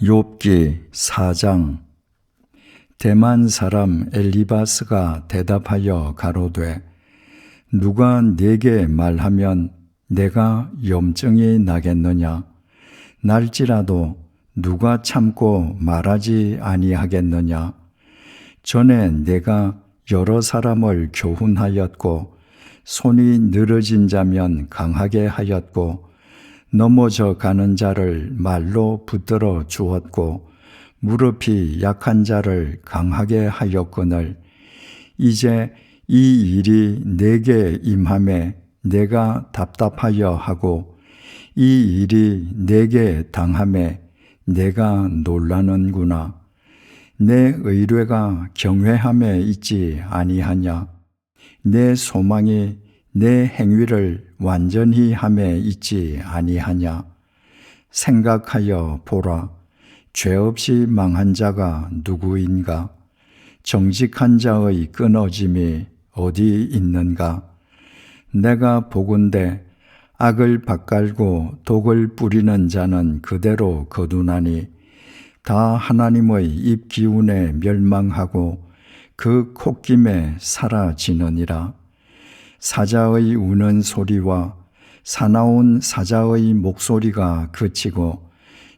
욥기 4장. 대만 사람 엘리바스가 대답하여 가로되 누가 내게 말하면 내가 염증이 나겠느냐? 날지라도 누가 참고 말하지 아니하겠느냐? 전에 내가 여러 사람을 교훈하였고 손이 늘어진 자면 강하게 하였고 넘어져 가는 자를 말로 붙들어 주었고 무릎이 약한 자를 강하게 하였거늘 이제 이 일이 내게 임함에 내가 답답하여 하고 이 일이 내게 당함에 내가 놀라는구나. 내 의뢰가 경외함에 있지 아니하냐? 내 소망이 내 행위를 완전히 함에 있지 아니하냐? 생각하여 보라. 죄 없이 망한 자가 누구인가? 정직한 자의 끊어짐이 어디 있는가? 내가 보건대 악을 밭갈고 독을 뿌리는 자는 그대로 거두나니 다 하나님의 입 기운에 멸망하고 그 콧김에 사라지느니라 사자의 우는 소리와 사나운 사자의 목소리가 그치고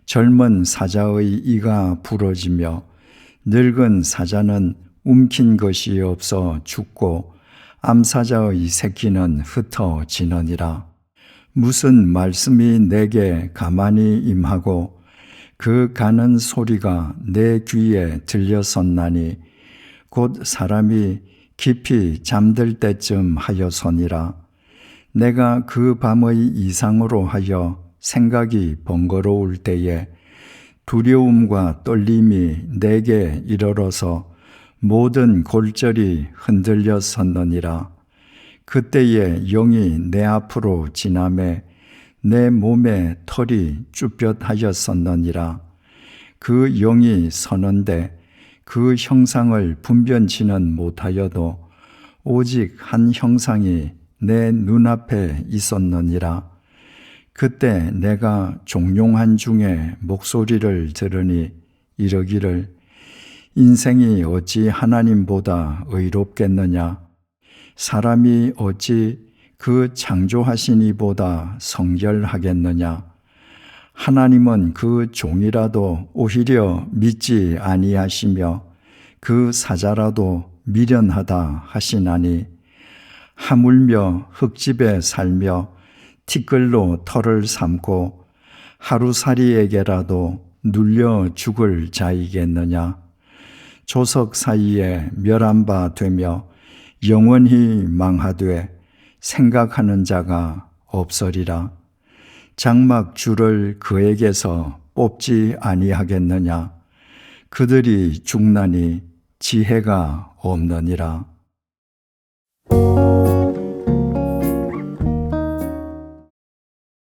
젊은 사자의 이가 부러지며 늙은 사자는 움킨 것이 없어 죽고 암사자의 새끼는 흩어지느니라. 무슨 말씀이 내게 가만히 임하고 그 가는 소리가 내 귀에 들렸었나니 곧 사람이 깊이 잠들 때쯤 하여서니라. 내가 그 밤의 이상으로 하여 생각이 번거로울 때에 두려움과 떨림이 내게 이르러서 모든 골절이 흔들렸었느니라. 그때에 영이 내 앞으로 지남에 내 몸에 털이 쭈뼛하였었느니라. 그 영이 서는데 그 형상을 분변치는 못하여도 오직 한 형상이 내 눈앞에 있었느니라. 그때 내가 종용한 중에 목소리를 들으니 이러기를 인생이 어찌 하나님보다 의롭겠느냐? 사람이 어찌 그 창조하신 이보다 성결하겠느냐? 하나님은 그 종이라도 오히려 믿지 아니하시며 그 사자라도 미련하다 하시나니 하물며 흙집에 살며 티끌로 털을 삼고 하루살이에게라도 눌려 죽을 자이겠느냐? 조석 사이에 멸한 바 되며 영원히 망하되 생각하는 자가 없으리라 장막 줄을 그에게서 뽑지 아니하겠느냐? 그들이 죽나니 지혜가 없느니라